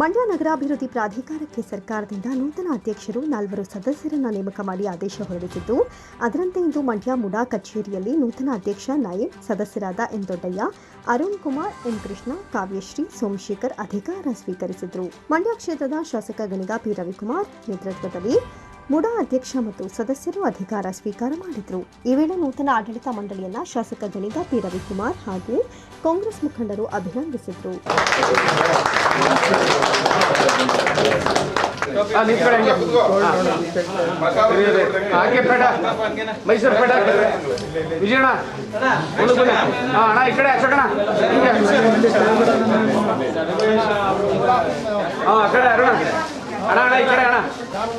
ಮಂಡ್ಯ ನಗರಾಭಿವೃದ್ಧಿ ಪ್ರಾಧಿಕಾರಕ್ಕೆ ಸರ್ಕಾರದಿಂದ ನೂತನ ಅಧ್ಯಕ್ಷರು ನಾಲ್ವರು ಸದಸ್ಯರನ್ನು ನೇಮಕ ಮಾಡಿ ಆದೇಶ ಹೊರಡಿಸಿದ್ದು, ಅದರಂತೆ ಇಂದು ಮಂಡ್ಯ ಮುಡಾ ಕಚೇರಿಯಲ್ಲಿ ನೂತನ ಅಧ್ಯಕ್ಷ ನಾಯಕ್, ಸದಸ್ಯರಾದ ಎನ್ ದೊಡ್ಡಯ್ಯ, ಅರುಣ್ ಕುಮಾರ್, ಎನ್ ಕೃಷ್ಣ, ಕಾವ್ಯಶ್ರೀ, ಸೋಮಶೇಖರ್ ಅಧಿಕಾರ ಸ್ವೀಕರಿಸಿದರು. ಮಂಡ್ಯ ಕ್ಷೇತ್ರದ ಶಾಸಕ ಗಣಿಗ ಪಿ ರವಿಕುಮಾರ್ ನೇತೃತ್ವದಲ್ಲಿ ಮುಡಾ ಅಧ್ಯಕ್ಷ ಮತ್ತು ಸದಸ್ಯರು ಅಧಿಕಾರ ಸ್ವೀಕಾರ ಮಾಡಿದರು. ಈ ವೇಳೆ ನೂತನ ಆಡಳಿತ ಮಂಡಳಿಯನ್ನ ಶಾಸಕ ಗಣಿಗ ಪಿ ರವಿಕುಮಾರ್ ಹಾಗೂ ಕಾಂಗ್ರೆಸ್ ಮುಖಂಡರು ಅಭಿನಂದಿಸಿದರು. ಹಾ, ನಿಂತ್ಕೊಳ್ಳಿ ಹಂಗೆ. ಹಾಗೆ ಪೇಡ. ಮೈಸೂರು ಪೇಡ ವಿಜಯಣ್ಣ ಹಾ ಅಣ್ಣ ಈ ಕಡೆ ಹಿಂಗೆ. ಹಾ ಆ ಕಡೆ ಅರುಣ. ಅಣ್ಣ ಅಣ್ಣ, ಈ ಕಡೆ ಅಣ್ಣ.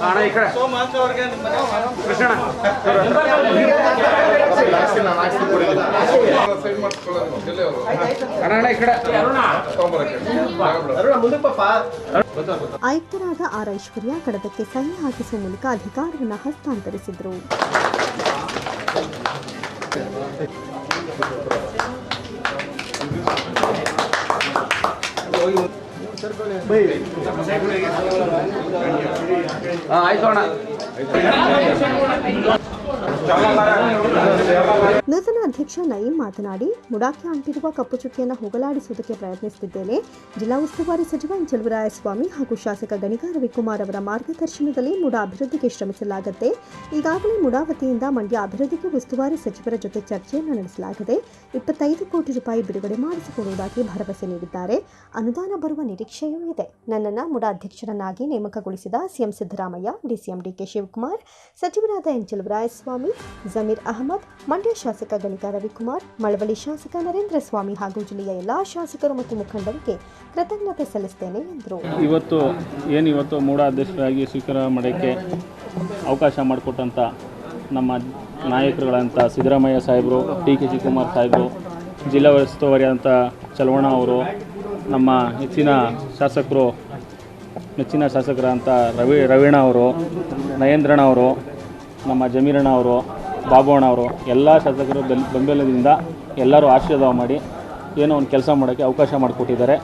ಅಣ್ಣ, ಈ ಕಡೆ. ಕೃಷ್ಣ ಆಯುಕ್ತರಾದ ಆರ್ ಐಶ್ವರ್ಯ ಕಡದಕ್ಕೆ ಸಹಿ ಹಾಕಿಸುವ ಮೂಲಕ ಅಧಿಕಾರವನ್ನು ಹಸ್ತಾಂತರಿಸಿದರು. ಹಾ ಆಯ್ತು ಅಣ್ಣ. ನೂತನ ಅಧ್ಯಕ್ಷ ನಯೀಂ ಮಾತನಾಡಿ ಮುಡಾಕೆ ಅಂಟಿರುವ ಕಪ್ಪು ಚುಕ್ಕಿಯನ್ನು ಹೋಗಲಾಡಿಸುವುದಕ್ಕೆ ಪ್ರಯತ್ನಿಸುತ್ತಿದ್ದೇನೆ. ಜಿಲ್ಲಾ ಉಸ್ತುವಾರಿ ಸಚಿವ ಎನ್ ಚಲುವರಾಯಸ್ವಾಮಿ ಹಾಗೂ ಶಾಸಕ ಗಣಿಗಾ ರವಿಕುಮಾರ್ ಅವರ ಮಾರ್ಗದರ್ಶನದಲ್ಲಿ ಮುಡಾ ಅಭಿವೃದ್ಧಿಗೆ ಶ್ರಮಿಸಲಾಗುತ್ತೆ. ಈಗಾಗಲೇ ಮುಡಾ ವತಿಯಿಂದ ಮಂಡ್ಯ ಅಭಿವೃದ್ಧಿಗೆ ಉಸ್ತುವಾರಿ ಸಚಿವರ ಜೊತೆ ಚರ್ಚೆಯನ್ನು ನಡೆಸಲಾಗಿದೆ ಇಪ್ಪತ್ತೈದು ಕೋಟಿ ರೂಪಾಯಿ ಬಿಡುಗಡೆ ಮಾಡಿಸಿಕೊಡುವುದಾಗಿ ಭರವಸೆ ನೀಡಿದ್ದಾರೆ. ಅನುದಾನ ಬರುವ ನಿರೀಕ್ಷೆಯೂ ಇದೆ. ನನ್ನನ್ನು ಮುಡಾ ಅಧ್ಯಕ್ಷರನ್ನಾಗಿ ನೇಮಕಗೊಳಿಸಿದ CM Siddaramaiah, DCM DK Shivakumar, ಸಚಿವರಾದ ಎನ್ ಚಲುವರಾಯಸ್ವಾಮಿ, ಜಮೀರ್ ಅಹಮದ್, ಮಂಡ್ಯ ಶಾಸಕ ಗಣಿಗ ರವಿಕುಮಾರ್, ಮಳವಳ್ಳಿ ಶಾಸಕ ನರೇಂದ್ರ ಸ್ವಾಮಿ ಹಾಗೂ ಜಿಲ್ಲೆಯ ಎಲ್ಲಾ ಶಾಸಕರು ಮತ್ತು ಮುಖಂಡರಿಗೆ ಕೃತಜ್ಞತೆ ಸಲ್ಲಿಸುತ್ತೇನೆ ಎಂದರು. ಇವತ್ತು ಏನು ಇವತ್ತು ಮೂಡ ಅಧ್ಯಕ್ಷರಾಗಿ ಸ್ವೀಕಾರ ಮಾಡೋಕ್ಕೆ ಅವಕಾಶ ಮಾಡಿಕೊಟ್ಟಂಥ ನಮ್ಮ ನಾಯಕರುಗಳಂತ ಸಿದ್ದರಾಮಯ್ಯ ಸಾಹೇಬರು ಡಿ ಕೆ ಶಿವಕುಮಾರ್ ಸಾಹೇಬರು, ಜಿಲ್ಲಾ ಉಸ್ತುವಾರಿಯಾದಂಥ ಚಲವಣ ಅವರು, ನಮ್ಮ ಹೆಚ್ಚಿನ ಶಾಸಕರು, ನೆಚ್ಚಿನ ಶಾಸಕರಂಥ ರವಿ ರವೀಣ ಅವರು, ನಯೇಂದ್ರಣ್ಣ ಅವರು, ನಮ್ಮ ಜಮೀರಣ್ಣ ಅವರು ಬಾಬುವಣ್ಣ ಅವರು ಎಲ್ಲ ಶಾಸಕರು ಬೆಲ್ ಬೆಂಬಲದಿಂದ ಎಲ್ಲರೂ ಆಶೀರ್ವಾದ ಮಾಡಿ ಏನೋ ಒಂದು ಕೆಲಸ ಮಾಡೋಕ್ಕೆ ಅವಕಾಶ ಮಾಡಿಕೊಟ್ಟಿದ್ದಾರೆ.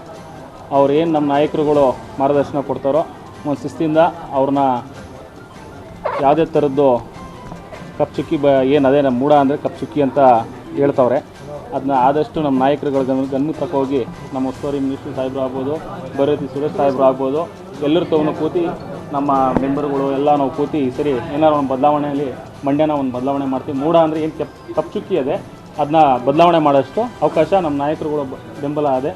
ಅವ್ರು ಏನು ನಮ್ಮ ನಾಯಕರುಗಳು ಮಾರ್ಗದರ್ಶನ ಕೊಡ್ತಾರೋ ಒಂದು ಶಿಸ್ತಿಂದ ಅವ್ರನ್ನ ಯಾವುದೇ ಥರದ್ದು ಕಪ್ ಚುಕ್ಕಿ ಬ ಏನು ಅದೇ ನಮ್ಮ ಮೂಡ ಅಂದರೆ ಕಪ್ ಚುಕ್ಕಿ ಅಂತ ಹೇಳ್ತವ್ರೆ. ಅದನ್ನ ಆದಷ್ಟು ನಮ್ಮ ನಾಯಕರುಗಳ ಗಮನ ಗಮನಕ್ಕೆ ಹೋಗಿ ನಮ್ಮ ಉಸ್ತುವಾರಿ ಮಿನಿಸ್ಟರ್ ಸಾಹೇಬ್ರು ಆಗ್ಬೋದು ಬರೋತಿ ಸುರೇಶ್ ಸಾಹೇಬರು ಆಗ್ಬೋದು, ಎಲ್ಲರೂ ತಗೊಂಡು ಕೂತಿ ನಮ್ಮ ಮೆಂಬರ್ಗಳು ಎಲ್ಲ ನಾವು ಕೂತಿ ಸರಿ ಏನಾರು ಒಂದು ಬದಲಾವಣೆಯಲ್ಲಿ ಮಂಡ್ಯನ ಒಂದು ಬದಲಾವಣೆ ಮಾಡ್ತೀವಿ. ಮೂಡ ಅಂದರೆ ಏನು ಕೆಪ್ ಕಪ್ಪು ಚುಕ್ಕಿ ಇದೆ ಅದನ್ನ ಬದಲಾವಣೆ ಮಾಡೋಷ್ಟು ಅವಕಾಶ ನಮ್ಮ ನಾಯಕರುಗಳ ಬೆಂಬಲ ಇದೆ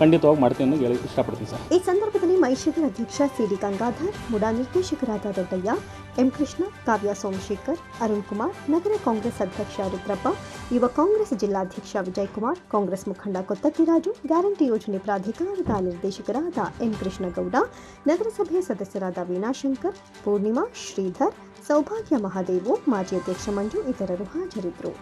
ಖಂಡಿತವಾಗಿ ಮಾಡ್ತೀನಿ ಅಂತ ಹೇಳಿ ಇಷ್ಟಪಡ್ತೀನಿ ಸರ್. ಈ ಸಂದರ್ಭದಲ್ಲಿ ಮೈಸೂರು ಅಧ್ಯಕ್ಷ ಸಿಡಿ ಗಂಗಾಧರ್, ಮುಡಾ ನಿರ್ದೇಶಕರಾದ ದೊಡ್ಡಯ್ಯ, ಎಂ ಕೃಷ್ಣ, ಕಾವ್ಯ ಸೋಮಶೇಖರ್, ಅರುಣ್ ಕುಮಾರ್, ನಗರ ಕಾಂಗ್ರೆಸ್ ಅಧ್ಯಕ್ಷ ರುದ್ರಪ್ಪ, ಯುವ ಕಾಂಗ್ರೆಸ್ ಜಿಲ್ಲಾಧ್ಯಕ್ಷ ವಿಜಯ್ ಕುಮಾರ್, ಕಾಂಗ್ರೆಸ್ ಮುಖಂಡ ಕೊತ್ತಕ್ಕಿರಾಜು ಗ್ಯಾರಂಟಿ ಯೋಜನೆ ಪ್ರಾಧಿಕಾರದ ನಿರ್ದೇಶಕರಾದ ಎನ್ ಕೃಷ್ಣಗೌಡ ನಗರಸಭೆ ಸದಸ್ಯರಾದ ವೀಣಾಶಂಕರ್ ಪೂರ್ಣಿಮಾ ಶ್ರೀಧರ್, ಸೌಭಾಗ್ಯ ಮಹಾದೇವು, ಮಾಜಿ ಅಧ್ಯಕ್ಷ ಮಂಜು, ಇತರರು ಹಾಜರಿದ್ದರು.